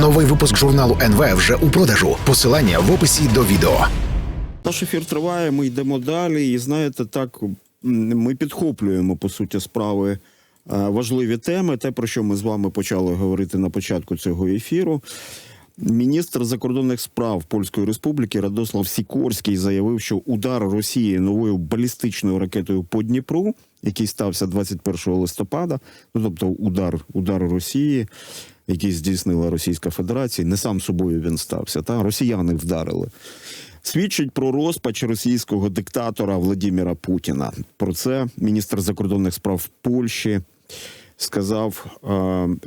Новий випуск журналу НВ вже у продажу. Посилання в описі до відео. Наш ефір триває, ми йдемо далі, і знаєте, так ми підхоплюємо по суті справи е, важливі теми. Те, про що ми з вами почали говорити на початку цього ефіру. Міністр закордонних справ Польської Республіки Радослав Сікорський заявив, що удар Росії новою балістичною ракетою по Дніпру, який стався 21 листопада, ну тобто удар, удар Росії, який здійснила Російська Федерація, не сам собою він стався. Та росіяни вдарили. Свідчить про розпач російського диктатора Владимира Путіна. Про це міністр закордонних справ Польщі сказав е,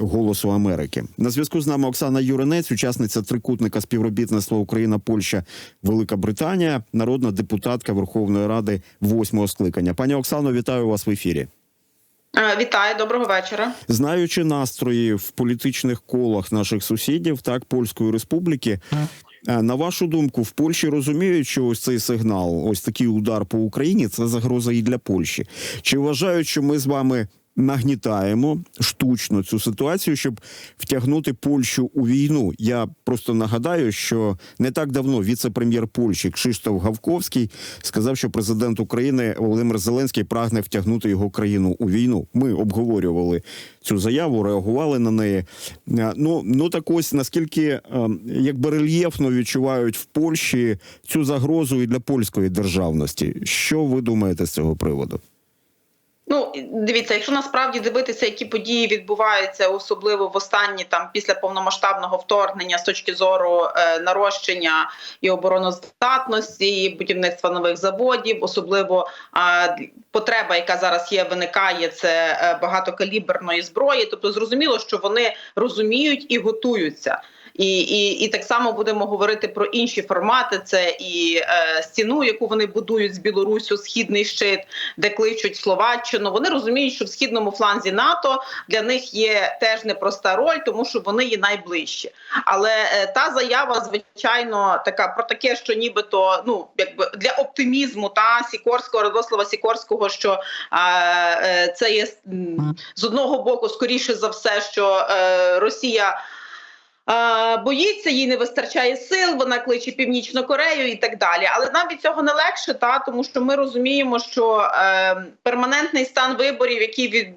голосу Америки. На зв'язку з нами Оксана Юринець, учасниця трикутника співробітництва Україна, Польща, Велика Британія, народна депутатка Верховної Ради восьмого скликання. Пані Оксано, вітаю вас в ефірі. Вітаю, доброго вечора. Знаючи настрої в політичних колах наших сусідів, так польської республіки. е, На вашу думку, в Польщі розуміють, що ось цей сигнал, ось такий удар по Україні, це загроза і для Польщі. Чи вважають, що ми з вами нагнітаємо штучно цю ситуацію, щоб втягнути Польщу у війну? Я просто нагадаю, що не так давно віце-прем'єр Польщі Кшиштоф Гавковський сказав, що президент України Володимир Зеленський прагне втягнути його країну у війну. Ми обговорювали цю заяву, реагували на неї. Е, Ну ну так ось наскільки е, якби рельєфно відчувають в Польщі цю загрозу і для польської державності. Що ви думаєте з цього приводу? Ну дивіться, якщо насправді дивитися, які події відбуваються, особливо в останні там після повномасштабного вторгнення з точки зору е, нарощення і обороноздатності, і будівництва нових заводів, особливо е, потреба, яка зараз є, виникає це е, багатокаліберної зброї. Тобто, зрозуміло, що вони розуміють і готуються. І, і, і так само будемо говорити про інші формати. Це і е, стіну, яку вони будують з Білорусю, східний щит, де кличуть Словаччину. Вони розуміють, що в східному фланзі НАТО для них є теж непроста роль, тому що вони є найближчі. Але е, та заява, звичайно, така про таке, що нібито ну якби для оптимізму та Сікорського Радослава Сікорського, що е, е, це є з одного боку, скоріше за все, що е, Росія. Боїться, їй не вистачає сил, вона кличе Північну Корею і так далі. Але нам від цього не легше, та тому що ми розуміємо, що е, перманентний стан виборів, який від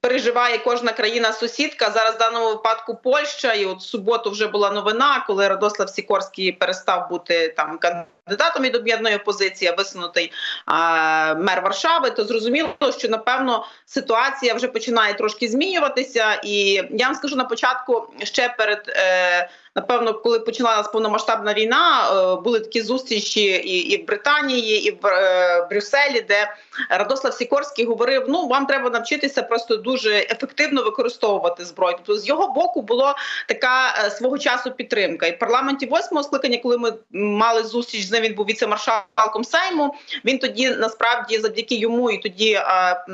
переживає кожна країна-сусідка, зараз в даному випадку Польща, і от в суботу вже була новина, коли Радослав Сікорський перестав бути там кандидатом від об'єднаної опозиції, висунутий а, мер Варшави. То зрозуміло, що напевно ситуація вже починає трошки змінюватися. І я вам скажу на початку ще перед. Е, Напевно, коли починалася повномасштабна війна, е, були такі зустрічі і, і в Британії, і в е, Брюсселі, де Радослав Сікорський говорив: ну вам треба навчитися просто дуже ефективно використовувати зброю. Тобто з його боку була така е, свого часу підтримка. І в парламенті восьмого скликання, коли ми мали зустріч з ним, він був віце-маршалком Сейму. Він тоді насправді завдяки йому і тоді е,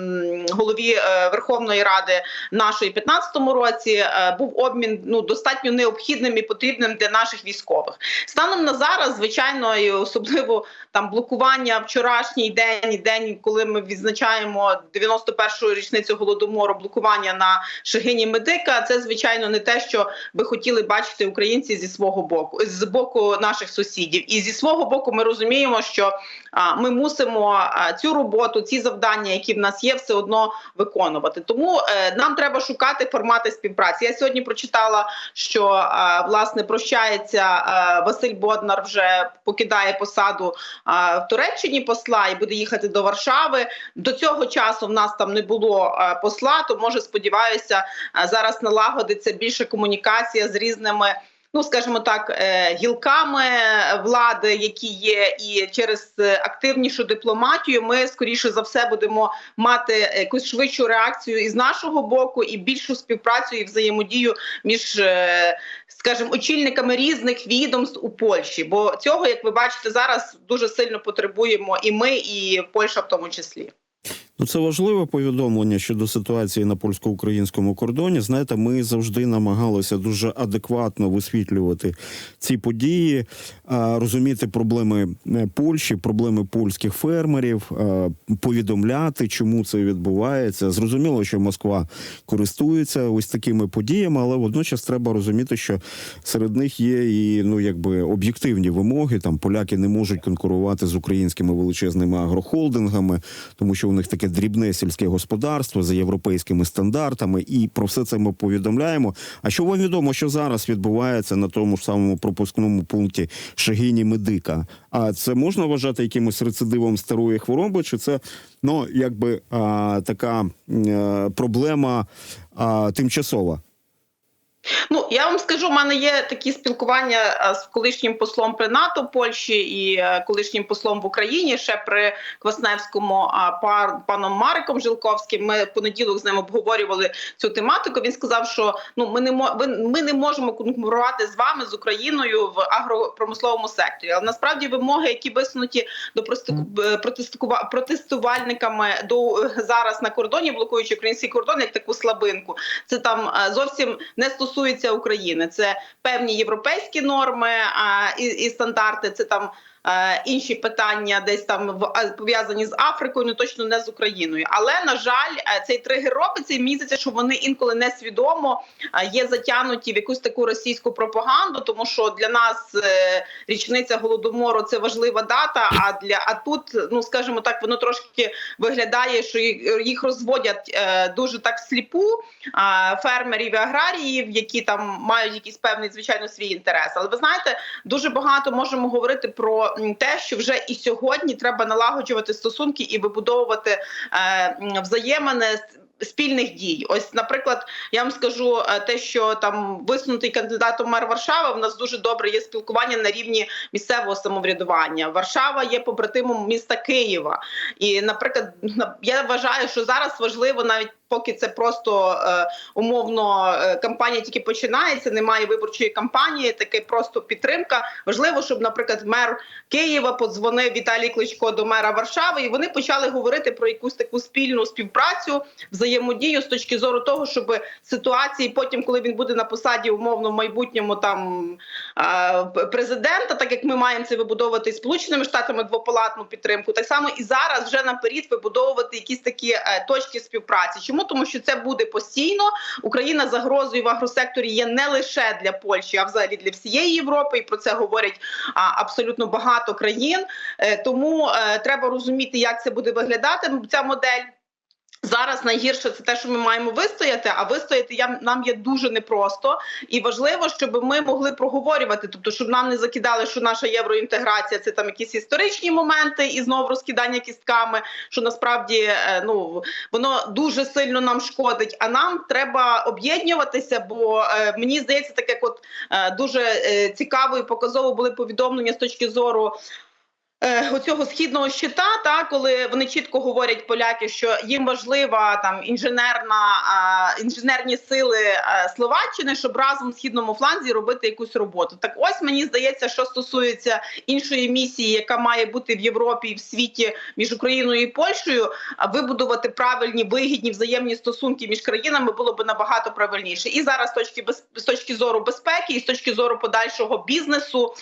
голові е, Верховної Ради нашої 15-му році е, був обмін ну достатньо необхідним і потрібним для наших військових. Станом на зараз, звичайно, і особливо там блокування вчорашній день, і день, коли ми відзначаємо 91-ю річницю голодомору, блокування на Шегині Медика. Це звичайно не те, що би хотіли бачити українці зі свого боку, з боку наших сусідів. І зі свого боку, ми розуміємо, що ми мусимо цю роботу, ці завдання, які в нас є, все одно виконувати. Тому е, нам треба шукати формати співпраці. Я сьогодні прочитала, що власне прощається Василь Боднар, вже покидає посаду в Туреччині посла і буде їхати до Варшави. До цього часу в нас там не було посла. То може сподіваюся, зараз налагодиться більше комунікація з різними. Ну, скажімо так, е, гілками влади, які є, і через активнішу дипломатію, ми скоріше за все будемо мати якусь швидшу реакцію із нашого боку, і більшу співпрацю і взаємодію між, е, скажімо, очільниками різних відомств у Польщі. Бо цього, як ви бачите, зараз дуже сильно потребуємо і ми, і Польща в тому числі. Ну, це важливе повідомлення щодо ситуації на польсько-українському кордоні. Знаєте, ми завжди намагалися дуже адекватно висвітлювати ці події, розуміти проблеми е, Польщі, проблеми польських фермерів, повідомляти, чому це відбувається. Зрозуміло, що Москва користується ось такими подіями, але водночас треба розуміти, що серед них є і ну якби об'єктивні вимоги. Там поляки не можуть конкурувати з українськими величезними агрохолдингами, тому що у них таке дрібне сільське господарство за європейськими стандартами, і про все це ми повідомляємо. А що вам відомо, що зараз відбувається на тому ж самому пропускному пункті Шагіні Медика? А це можна вважати якимось рецидивом старої хвороби? Чи це ну якби а, така а, проблема а, тимчасова? Ну я вам скажу, у мене є такі спілкування е, з колишнім послом при НАТО Польщі і е, колишнім послом в Україні ще при Квасневському паном Мариком Жилковським. Ми в понеділок з ним обговорювали цю тематику. Він сказав, що ну ми не ми не можемо конкурувати з вами з Україною в агропромисловому секторі. Але насправді вимоги, які висунуті до е, протестувальниками до зараз на кордоні, блокуючи український кордон, як таку слабинку, це там зовсім не стосується України. Це певні європейські норми а, і, і стандарти. Це там. Е, Інші питання десь там в пов'язані з Африкою, ну точно не з Україною. Але на жаль, е, цей тригер робиться. і Мені що вони інколи несвідомо е, є затягнуті в якусь таку російську пропаганду, тому що для нас е, річниця голодомору це важлива дата. А для а тут, ну скажімо так, воно трошки виглядає, що їх розводять е, дуже так сліпу фермерів і аграріїв, які там мають якийсь певний звичайно свій інтерес. Але ви знаєте, дуже багато можемо говорити про те, що вже і сьогодні треба налагоджувати стосунки і вибудовувати е, взаємини. Спільних дій, ось, наприклад, я вам скажу е, те, що там висунутий кандидатом мер Варшава. В нас дуже добре є спілкування на рівні місцевого самоврядування. Варшава є побратимом міста Києва, і, наприклад, я вважаю, що зараз важливо навіть. Поки це просто е, умовно е, кампанія тільки починається, немає виборчої кампанії, таке просто підтримка. Важливо, щоб, наприклад, мер Києва подзвонив Віталій Кличко до мера Варшави, і вони почали говорити про якусь таку спільну співпрацю, взаємодію з точки зору того, щоб ситуації потім, коли він буде на посаді, умовно в майбутньому там е, президента, так як ми маємо це вибудовувати сполученими штатами двопалатну підтримку, так само і зараз вже наперед вибудовувати якісь такі е, точки співпраці. Чому тому, що це буде постійно? Україна загрозою в агросекторі є не лише для Польщі, а взагалі для всієї Європи, і про це говорять абсолютно багато країн. Е, тому е, треба розуміти, як це буде виглядати ця модель. Зараз найгірше це те, що ми маємо вистояти, а вистояти я, нам є дуже непросто і важливо, щоб ми могли проговорювати, тобто, щоб нам не закидали, що наша євроінтеграція це там якісь історичні моменти і знову розкидання кістками, що насправді е, ну воно дуже сильно нам шкодить. А нам треба об'єднуватися, бо е, мені здається, так як от е, дуже цікаво і показово були повідомлення з точки зору. Е, Оцього східного щита, та коли вони чітко говорять поляки, що їм важлива там інженерна інженерні сили Словаччини, щоб разом в східному фланзі робити якусь роботу. Так ось мені здається, що стосується іншої місії, яка має бути в Європі і в світі між Україною і Польщею, а вибудувати правильні вигідні взаємні стосунки між країнами було б набагато правильніше. І зараз з точки без з точки зору безпеки, і з точки зору подальшого бізнесу,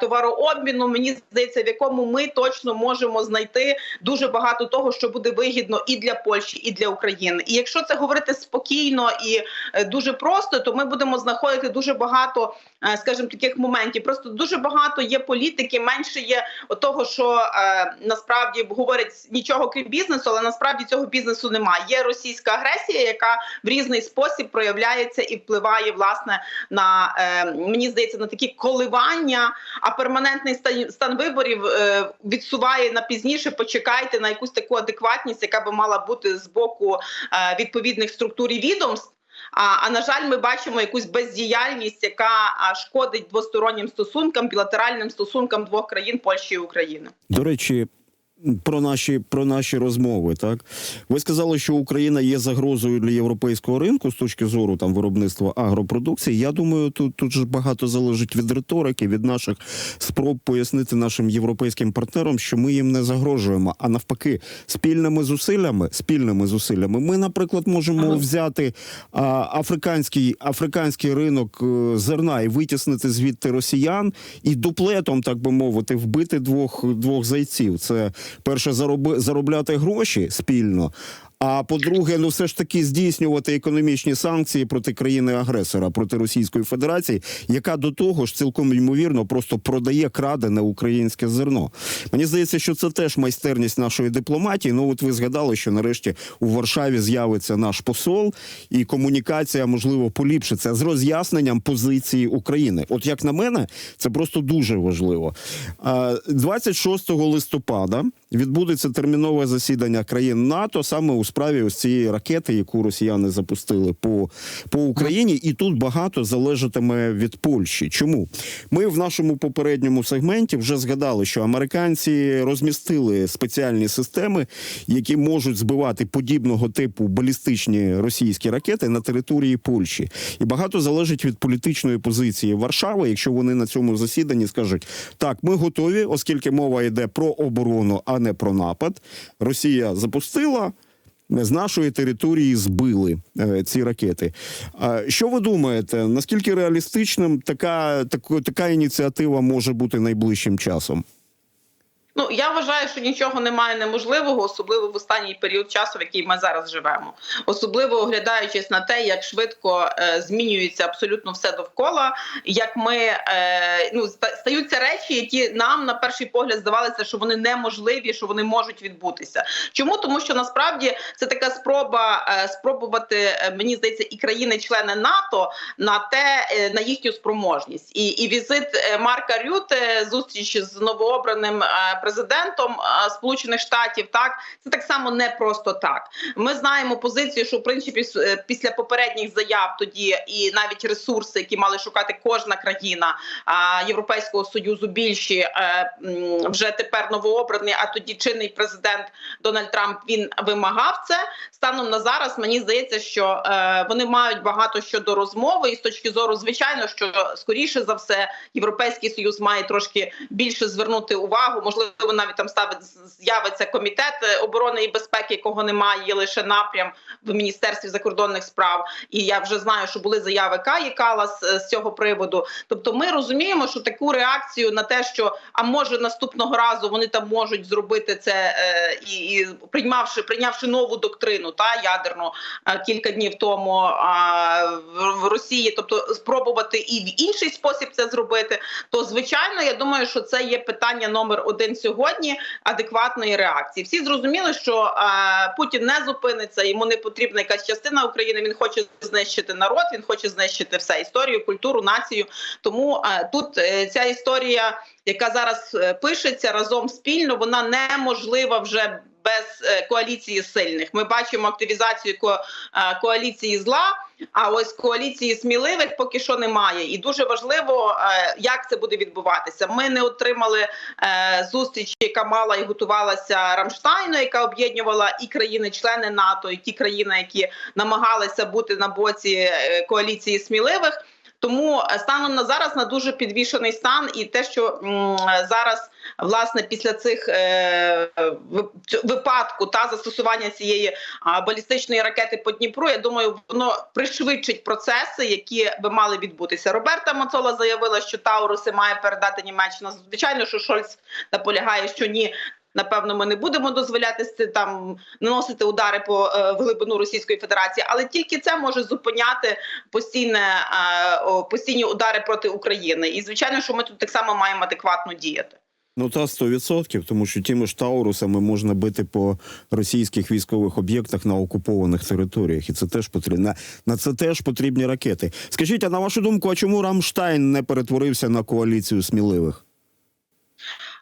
товарообміну, мені здається, в якому ми точно можемо знайти дуже багато того, що буде вигідно і для Польщі, і для України. І якщо це говорити спокійно і е, дуже просто, то ми будемо знаходити дуже багато, скажімо, таких моментів. Просто дуже багато є політики, менше є того, що е, насправді говорять нічого крім бізнесу, але насправді цього бізнесу немає. Є російська агресія, яка в різний спосіб проявляється і впливає власне на е, мені здається на такі коливання. А перманентний стан, стан виборів е, відсуває на пізніше. Почекайте на якусь таку адекватність, яка би мала бути з боку е, відповідних структур і відомств. А, а на жаль, ми бачимо якусь бездіяльність, яка шкодить двостороннім стосункам, білатеральним стосункам двох країн Польщі і України. До речі, про наші про наші розмови. Так ви сказали, що Україна є загрозою для європейського ринку з точки зору там виробництва агропродукції. Я думаю, тут тут ж багато залежить від риторики, від наших спроб пояснити нашим європейським партнерам, що ми їм не загрожуємо. А навпаки, спільними зусиллями, спільними зусиллями, ми, наприклад, можемо Ага. взяти а, африканський африканський ринок е, зерна і витіснити звідти росіян, і дуплетом, так би мовити, вбити двох двох зайців. Це перше заробляти гроші спільно. А по-друге, ну все ж таки здійснювати економічні санкції проти країни-агресора, проти Російської Федерації, яка до того ж цілком ймовірно просто продає крадене українське зерно. Мені здається, що це теж майстерність нашої дипломатії. Ну, от ви згадали, що нарешті у Варшаві з'явиться наш посол, і комунікація можливо поліпшиться з роз'ясненням позиції України. От як на мене, це просто дуже важливо. А, 26 листопада відбудеться термінове засідання країн НАТО саме у справі ось цієї ракети, яку росіяни запустили по, по Україні, і тут багато залежатиме від Польщі. Чому? Ми в нашому попередньому сегменті вже згадали, що американці розмістили спеціальні системи, які можуть збивати подібного типу балістичні російські ракети на території Польщі, і багато залежить від політичної позиції Варшави, якщо вони на цьому засіданні скажуть так, ми готові, оскільки мова йде про оборону, а не про напад. Росія запустила. З нашої території збили е, ці ракети. Е, що ви думаєте? Наскільки реалістичним така, так, така ініціатива може бути найближчим часом? Ну я вважаю, що нічого немає неможливого, особливо в останній період часу, в який ми зараз живемо, особливо оглядаючись на те, як швидко е, змінюється абсолютно все довкола, як ми е, ну стаються речі, які нам на перший погляд здавалися, що вони неможливі, що вони можуть відбутися. Чому? Тому, що насправді це така спроба е, спробувати, е, мені здається, і країни-члени НАТО на те е, на їхню спроможність, і, і візит е, Марка Рюте, зустріч з новообраним е, президентом е, Сполучених Штатів. Так це так само не просто так. Ми знаємо позицію, що в принципі е, після попередніх заяв тоді і навіть ресурси, які мали шукати кожна країна Європейського союзу, більші е, вже тепер новообраний, а тоді чинний президент Дональд Трамп він вимагав це. Станом на зараз мені здається, що вони мають багато щодо розмови, і з точки зору, звичайно, що скоріше за все європейський союз має трошки більше звернути увагу. Можливо, навіть там ставить з'явиться комітет е, оборони і безпеки, якого немає, є лише напрям в міністерстві закордонних справ. І я вже знаю, що були заяви Каї Калас е, з цього приводу. Тобто, ми розуміємо, що таку реакцію на те, що а може наступного разу вони там можуть зробити це е, і, і приймавши прийнявши нову доктрину та ядерну кілька днів тому в Росії, тобто спробувати і в інший спосіб це зробити, то звичайно, я думаю, що це є питання номер один сьогодні адекватної реакції. Всі зрозуміли, що е, Путін не зупиниться, йому не потрібна якась частина України. Він хоче знищити народ, він хоче знищити все історію, культуру, націю. Тому е, тут е, ця історія, яка зараз пишеться разом спільно, вона неможлива вже. Без е, коаліції сильних ми бачимо активізацію ко- е, коаліції зла. А ось коаліції сміливих поки що немає, і дуже важливо, е, як це буде відбуватися. Ми не отримали зустрічі, яка мала і готувалася Рамштайну, яка об'єднувала і країни-члени НАТО, і ті країни, які намагалися бути на боці коаліції сміливих. Тому е, станом на зараз на дуже підвішений стан, і те, що зараз власне після цих е, випадку та застосування цієї балістичної ракети по Дніпру, я думаю, воно пришвидшить процеси, які би мали відбутися. Роберта Мацола заявила, що Тауруси має передати Німеччина. Звичайно, що Шольц наполягає, що ні. Напевно, ми не будемо дозволяти там наносити удари по е, глибину Російської Федерації, але тільки це може зупиняти постійне е, постійні удари проти України. І звичайно, що ми тут так само маємо адекватно діяти. Ну та 100%, тому що тими ж Таурусами можна бити по російських військових об'єктах на окупованих територіях, і це теж потрібно. На, на це теж потрібні ракети. Скажіть, а на вашу думку, а чому Рамштайн не перетворився на коаліцію сміливих?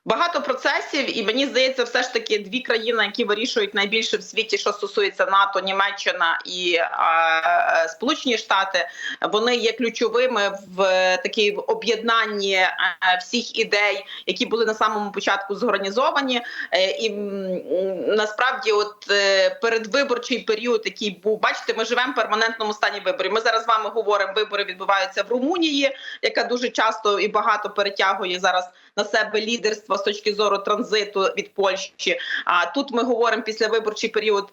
Багато процесів, і мені здається, все ж таки дві країни, які вирішують найбільше в світі, що стосується НАТО, Німеччина і е, Сполучені Штати, вони є ключовими в такій об'єднанні е, всіх ідей, які були на самому початку зорганізовані. Е, і м, насправді, от е, передвиборчий період, який був, бачите, ми живемо в перманентному стані виборів. Ми зараз з вами говоримо, вибори відбуваються в Румунії, яка дуже часто і багато перетягує зараз на себе лідерство з точки зору транзиту від Польщі. А тут ми говоримо після виборчий період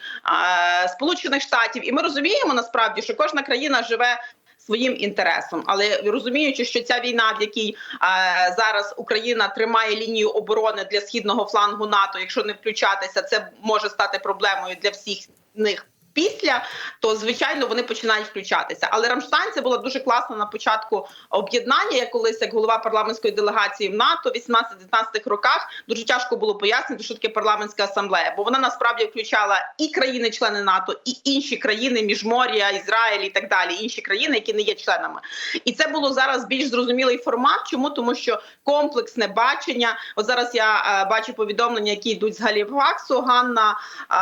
Сполучених Штатів, і ми розуміємо насправді, що кожна країна живе. Своїм інтересом, але розуміючи, що ця війна, в якій е, зараз Україна тримає лінію оборони для східного флангу НАТО, якщо не включатися, це може стати проблемою для всіх них. Після то звичайно вони починають включатися. Але Рамштайн це була дуже класна на початку об'єднання. Я колись як голова парламентської делегації в НАТО в 18-19 роках дуже тяжко було пояснити, що таке парламентська асамблея, бо вона насправді включала і країни-члени НАТО, і інші країни, Міжмор'я, Ізраїль і так далі, інші країни, які не є членами. І це було зараз більш зрозумілий формат. Чому тому, що комплексне бачення? От зараз я е, бачу повідомлення, які йдуть з Галіфаксу. Ганна е,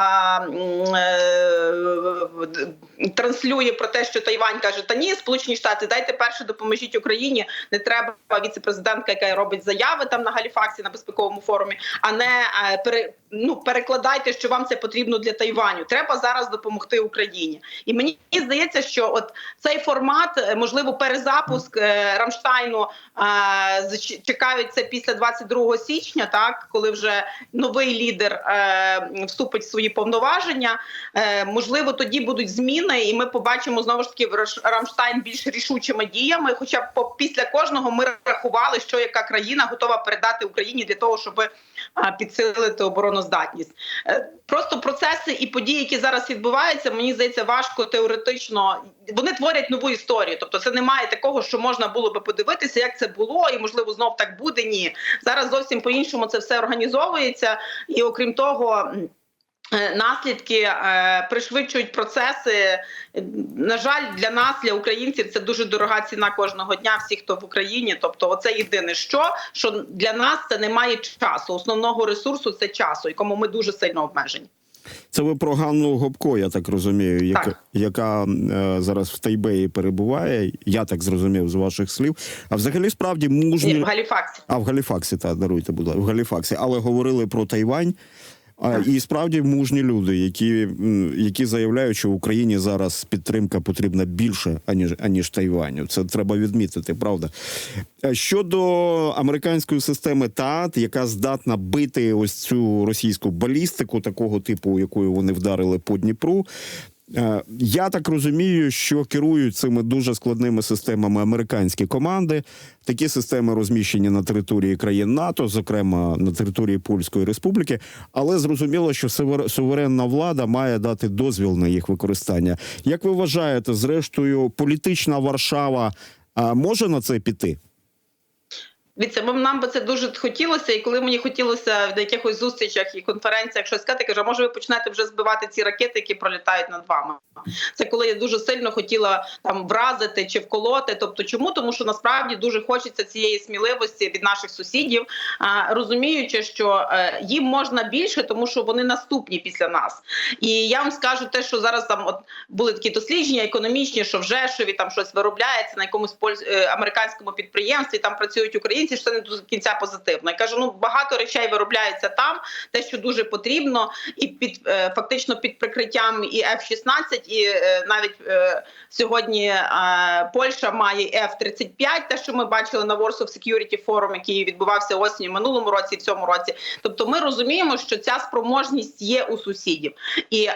е, транслює про те, що Тайвань каже: Та ні, Сполучені Штати, дайте перше допоможіть Україні. Не треба віце-президентка, яка робить заяви там на Галіфаксі на безпековому форумі, а не е, пере, ну, перекладайте, що вам це потрібно для Тайваню. Треба зараз допомогти Україні. І мені здається, що от цей формат, е, можливо, перезапуск е, Рамштайну чекають це після 22 січня, так коли вже новий лідер вступить в свої повноваження. Е, можливо, тоді будуть зміни, і ми побачимо знову ж таки Рамштайн більш рішучими діями. Хоча по- після кожного ми рахували, що яка країна готова передати Україні для того, щоб підсилити обороноздатність. Е, Просто процеси і події, які зараз відбуваються, мені здається, важко теоретично. Вони творять нову історію. Тобто, це немає такого, що можна було би подивитися, як це було, і можливо знов так буде. Ні, зараз зовсім по-іншому це все організовується, і окрім того. Е, Наслідки е, пришвидшують процеси. На жаль, для нас, для українців, це дуже дорога ціна кожного дня. Всі, хто в Україні. Тобто, оце єдине, що що для нас це немає часу. Основного ресурсу це часу, якому ми дуже сильно обмежені. Це ви про Ганну Гопко, я так розумію, яка, Так. яка е, зараз в Тайбеї перебуває. Я так зрозумів з ваших слів. А взагалі справді мужні. Ні, в Галіфаксі. А в Галіфаксі, та даруйте, будь ласка, в Галіфаксі, але говорили про Тайвань. А, і справді мужні люди, які, які заявляють, що в Україні зараз підтримка потрібна більше, аніж, аніж Тайваню. Це треба відмітити, правда. Щодо американської системи ТААТ, яка здатна бити ось цю російську балістику, такого типу, якою вони вдарили по Дніпру. Е, Я так розумію, що керують цими дуже складними системами американські команди. Такі системи розміщені на території країн НАТО, зокрема на території Польської Республіки. Але зрозуміло, що сувер- суверенна влада має дати дозвіл на їх використання. Як ви вважаєте, зрештою, політична Варшава може на це піти? Дивіться, бо нам би це дуже хотілося, і коли мені хотілося на якихось зустрічах і конференціях щось сказати, кажу, може ви почнете вже збивати ці ракети, які пролітають над вами. Це коли я дуже сильно хотіла там вразити чи вколоти. Тобто, чому? Тому що насправді дуже хочеться цієї сміливості від наших сусідів, розуміючи, що е, їм можна більше, тому що вони наступні після нас. І я вам скажу те, що зараз там от були такі дослідження економічні, що в Жешові там щось виробляється на якомусь е, американському підприємстві, там працюють українці, що це не до кінця позитивно. Я кажу, ну багато речей виробляється там, те, що дуже потрібно, і під е, фактично під прикриттям і F-16, і е, навіть е, сьогодні Польща має F-35, те, що ми бачили на Warsaw Security Forum, який відбувався осінню минулому році, і в цьому році. Тобто, ми розуміємо, що ця спроможність є у сусідів, і е,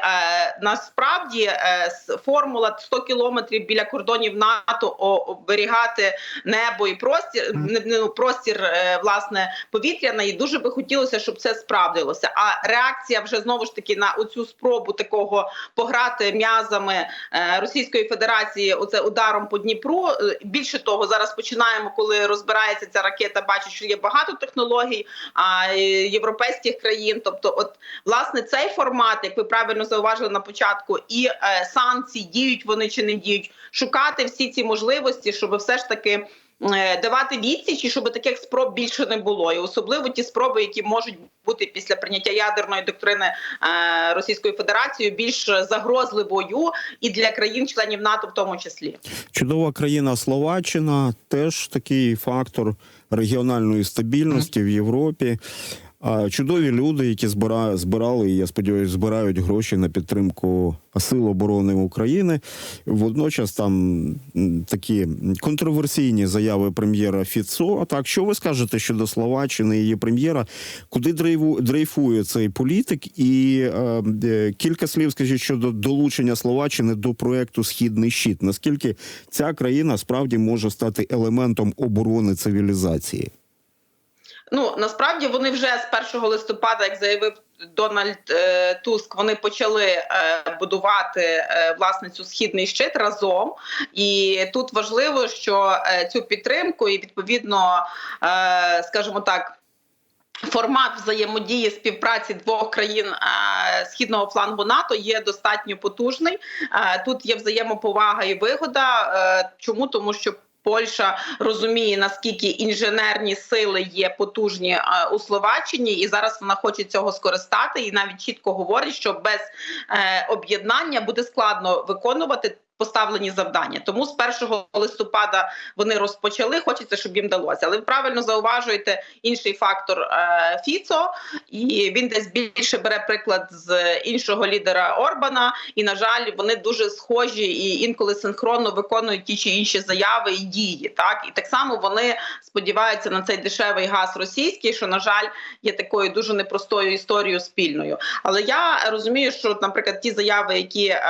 насправді е, формула 100 кілометрів біля кордонів НАТО оберігати небо і простір не- не, ну, простір е, власне повітряний. І дуже би хотілося, щоб це справдилося. А реакція вже знову ж таки на оцю спробу такого пограти м'язами е, Російської Федерації, оце ударом по Дніпру. Е, Більше того, зараз починаємо, коли розбирається ця ракета, бачить, що є багато технологій а, європейських країн. Тобто, от власне цей формат, як ви правильно зауважили на початку, і санкції діють вони чи не діють, шукати всі ці можливості, щоб все ж таки давати відсіч, і щоб таких спроб більше не було, і особливо ті спроби, які можуть бути після прийняття ядерної доктрини Російської Федерації, більш загрозливою і для країн-членів НАТО, в тому числі. Чудова країна Словаччина теж такий фактор регіональної стабільності в Європі. Чудові люди, які збира- збирали, і я сподіваюся, збирають гроші на підтримку Сил оборони України. Водночас там такі контроверсійні заяви прем'єра Фіцо. Так, що ви скажете щодо Словаччини і її прем'єра? Куди дрейфу- дрейфує цей політик? І е, е, кілька слів скажіть щодо долучення Словаччини до проекту Східний щит. Наскільки ця країна справді може стати елементом оборони цивілізації? Ну насправді вони вже з 1 листопада, як заявив Дональд е, Туск, вони почали е, будувати е, власне цю східний щит разом. І тут важливо, що е, цю підтримку і відповідно, е, скажімо так. Формат взаємодії співпраці двох країн е, східного флангу НАТО є достатньо потужний. Е, тут є взаємоповага і вигода. Е, чому тому, що Польща розуміє наскільки інженерні сили є потужні е, у Словаччині, і зараз вона хоче цього скористати, і навіть чітко говорить, що без е, об'єднання буде складно виконувати. Поставлені завдання, тому з 1 листопада вони розпочали. Хочеться, щоб їм вдалося. Але ви правильно зауважуєте інший фактор е, Фіцо, і він десь більше бере приклад з іншого лідера Орбана. І на жаль, вони дуже схожі і інколи синхронно виконують ті чи інші заяви і дії. Так і так само вони сподіваються на цей дешевий газ російський, що на жаль є такою дуже непростою історією спільною. Але я розумію, що, наприклад, ті заяви, які е,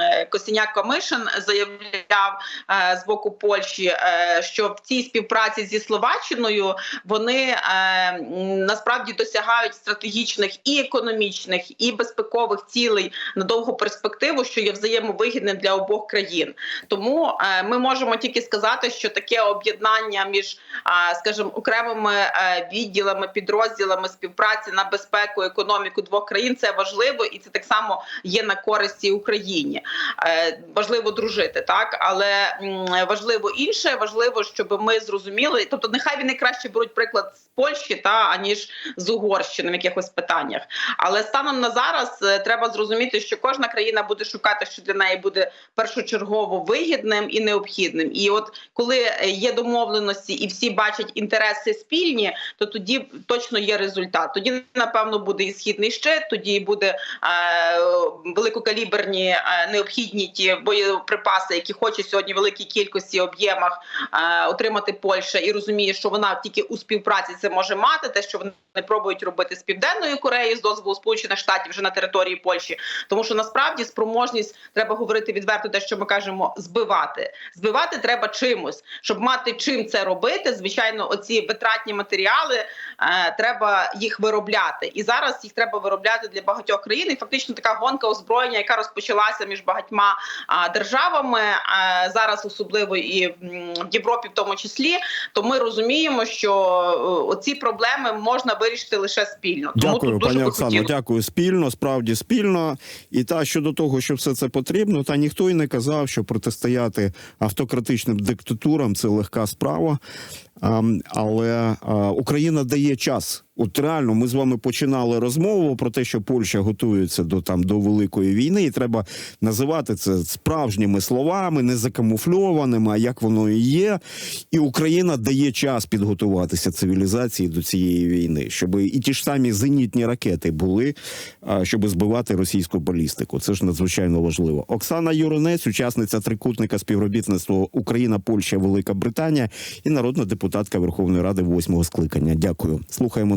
е, Костяняк Комишин заявляв е, з боку Польщі, е, що в цій співпраці зі Словаччиною вони е, насправді досягають стратегічних і економічних, і безпекових цілей на довгу перспективу, що є взаємовигідним для обох країн. Тому ми можемо тільки сказати, що таке об'єднання між, скажімо, окремими відділами, підрозділами співпраці на безпеку, економіку двох країн це важливо, і це так само є на користі Україні. Важливо дружити, так але важливо інше, важливо, щоб ми зрозуміли. Тобто, нехай вони краще беруть приклад з Польщі, та аніж з Угорщини в якихось питаннях. Але станом на зараз е, треба зрозуміти, що кожна країна буде шукати, що для неї буде першочергово вигідним і необхідним. І от коли е, є домовленості і всі бачать інтереси спільні, то тоді точно є результат. Тоді напевно буде і східний щит, тоді буде е, великокаліберні е, необхідні ті боєприпаси, які хоче сьогодні великій кількості об'ємах е, отримати Польща, і розуміє, що вона тільки у співпраці це може мати. Те, що вони пробують робити з південною Кореєю з дозволу Сполучених Штатів вже на території Польщі, тому що насправді спроможність треба говорити відверто, те, що ми кажемо, збивати. Збивати треба чимось, щоб мати чим це робити. Звичайно, оці витратні матеріали е, треба їх виробляти, і зараз їх треба виробляти для багатьох країн. І фактично така гонка озброєння, яка розпочалася між багатьма державами, зараз особливо і в Європі, в тому числі. То ми розуміємо, що е, оці проблеми можна вирішити лише спільно. Тому Дякую, тут дуже пані Оксано. Дякую. Спільно, справді спільно. І та щодо того, що все це потрібно, та ніхто й не казав, що протистояти автократичним диктатурам це легка справа. Але Україна дає час. От реально, ми з вами починали розмову про те, що Польща готується до там до великої війни, і треба називати це справжніми словами, не закамуфльованими, а як воно і є. І Україна дає час підготуватися цивілізації до цієї війни, щоб і ті ж самі зенітні ракети були, щоб збивати російську балістику. Це ж надзвичайно важливо. Оксана Юронець, учасниця трикутника співробітництва Україна, Польща, Велика Британія і народна депутатка Верховної Ради восьмого скликання. Дякую. Слухаємо